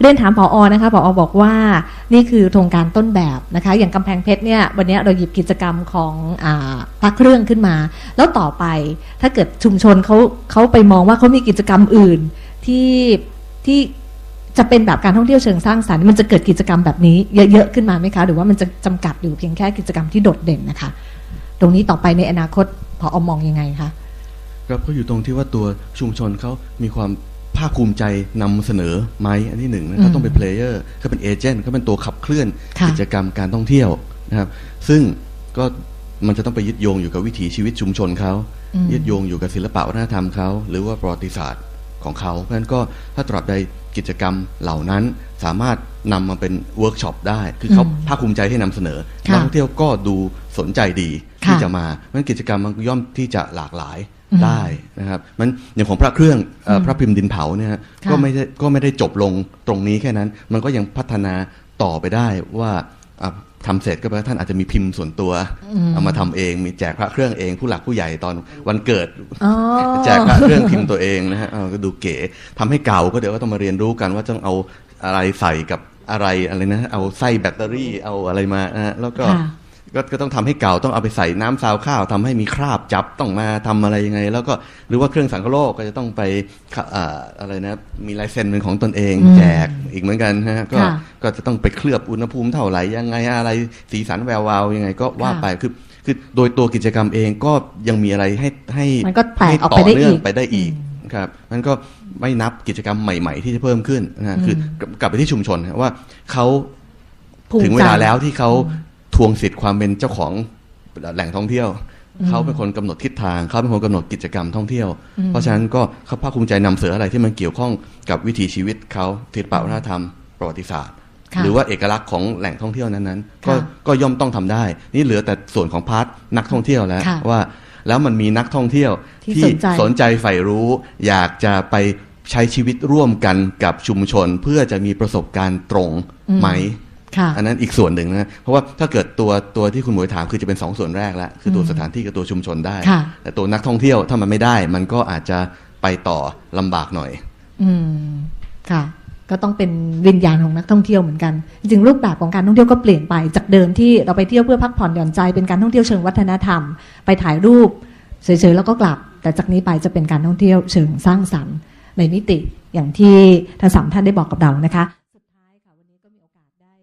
เรียนถามผออนะคะผออบอกว่านี่คือโครงการต้นแบบนะคะ อย่างกำแพงเพชรเนี่ยวันนี้เราหยิบกิจกรรมของอพระเครื่องขึ้นมา แล้วต่อไปถ้าเกิดชุมชนเขาเขาไปมองว่าเขามีกิจกรรมอื่นที่ที่จะเป็นแบบการท่องเที่ยวเชิงสร้างสรรค์มันจะเกิดกิจกรรมแบบนี้เยอะๆขึ้นมาไหมคะ หรือว่ามันจะจำกัดอยู่เพียงแค่กิจกรรมที่โดดเด่นนะคะ ตรงนี้ต่อไปในอนาคตผออมองยังไงคะครับก็อยู่ตรงที่ว่าตัวชุมชนเขามีความ ภาคภูมิใจนำเสนอไหมอันที่หนึ่งนะเขาต้องเป็นเพลเยอร์เขาเป็นเอเจนต์เขาเป็นตัวขับเคลื่อนค่ะกิจกรรมการท่องเที่ยวนะครับ ซึ่งก็มันจะต้องไปยึดโยงอยู่กับวิถีชีวิตชุมชนเขาอืมยึดโยงอยู่กับศิลปะวัฒนธรรมเขาหรือว่าประวัติศาสตร์ของเขาเพราะฉะนั้นก็ถ้าตราบใดกิจกรรมเหล่านั้นสามารถนำมาเป็นเวิร์กช็อปได้ คือเขาอืมภาคภูมิใจที่นำเสนอค่ะนักท่องเที่ยวก็ดูสนใจดีที่ค่ะจะมาเพราะฉะนั้นกิจกรรมมันย่อมที่จะหลากหลายอืม ได้นะครับมันอย่างของพระเครื่องเอ่ออมพระพิมพ์ดินเผาเนี่ยฮะค่ะก็ไม่ได้ก็ไม่ได้จบลงตรงนี้แค่นั้น มันก็ยังพัฒนาต่อไปได้ว่าอะทำเสร็จก็แปลว่าท่านอาจจะมีพิมพ์ส่วนตัวอืมเอามาทำเองมีแจกพระเครื่องเอง ผู้หลักผู้ใหญ่ตอนวันเกิดอ๋อแจกพระเครื่องพิมพ์ตัวเองนะฮะเออก็ดูเก๋ทำให้เก่าก็เดี๋ยวก็ต้องมาเรียนรู้กันว่าต้องเอาอะไรใส่กับอะไรอะไรนะ เอาไส้แบตเตอรี่เอาอะไรมานะฮะแล้วก็ค่ะ ก็ก็ต้องทำให้เก่าต้องเอาไปใส่น้ำซาวข้าวทำให้มีคราบจับต้องมาทำอะไรยังไง แล้วก็หรือว่าเครื่องสังคโลกก็จะต้องไปขะอ่าอะไรนะมีลายเซ็นเป็นของตนเองอืมแจกอีกเหมือนกันนะฮะก็ค่ะก็จะต้องไปเคลือบอุณหภูมิเท่าไหร่ยังไงอะไรสีสันแวววาวยังไงก็ว่าค่ะไปคือคือโดยตัวกิจกรรมเองก็ยังมีอะไรให้ให้มันก็แตกให้ออกไปได้ต่เนื่งอีกไปได้อีกอืมครับมันก็ไม่นับกิจกรรมใหม่ ๆ ที่จะเพิ่มขึ้นนะฮะอืมคือกลับกลับไปที่ชุมชนฮะว่าเขาภูมิถึงเวลาใจแล้วที่เขา ทวงสิทธิ์ความเป็นเจ้าของแหล่งท่องเที่ยว เขาเป็นคนกำหนดทิศทาง เขาเป็นคนกำหนดกิจกรรมท่องเที่ยวอืมเพราะฉะนั้นก็เขาภาคภูมิใจนำเสนออะไรที่มันเกี่ยวข้องกับวิถีชีวิตเขาศิลปวัฒนธรรมประวัติศาสตร์ค่ะหรือว่าเอกลักษณ์ของแหล่งท่องเที่ยวนั้นๆ ก็ค่ะก็ย่อมต้องทำได้ นี่เหลือแต่ส่วนของพาร์ทนักท่องเที่ยวแล้วค่ะว่า แล้วมันมีนักท่องเที่ยวที่สนใจสนใจใฝ่รู้ อยากจะไปใช้ชีวิตร่วมกันกับชุมชน เพื่อจะมีประสบการณ์ตรงไหมค่ะ อันนั้นอีกส่วนหนึ่งนะเพราะว่าถ้าเกิดตัวตัวที่คุณหมวยถามคือจะเป็นสองส่วนแรกแล้วคือตัวอืมสถานที่กับตัวชุมชนได้ค่ะแต่ตัวนักท่องเที่ยวถ้ามันไม่ได้ มันก็อาจจะไปต่อลำบากหน่อย อืมค่ะก็ต้องเป็นวิญญาณของนักท่องเที่ยวเหมือนกัน จริงๆรูปแบบของการท่องเที่ยวก็เปลี่ยนไปจากเดิมที่เราไปเที่ยวเพื่อพักผ่อนหย่อนใจเป็นการท่องเที่ยวเชิงวัฒนธรรม ไปถ่ายรูปเฉยๆแล้วก็กลับ แต่จากนี้ไปจะเป็นการท่องเที่ยวเชิงสร้างสรรค์ในมิติอย่างที่ทั้งสามท่านได้บอกกับเรานะคะ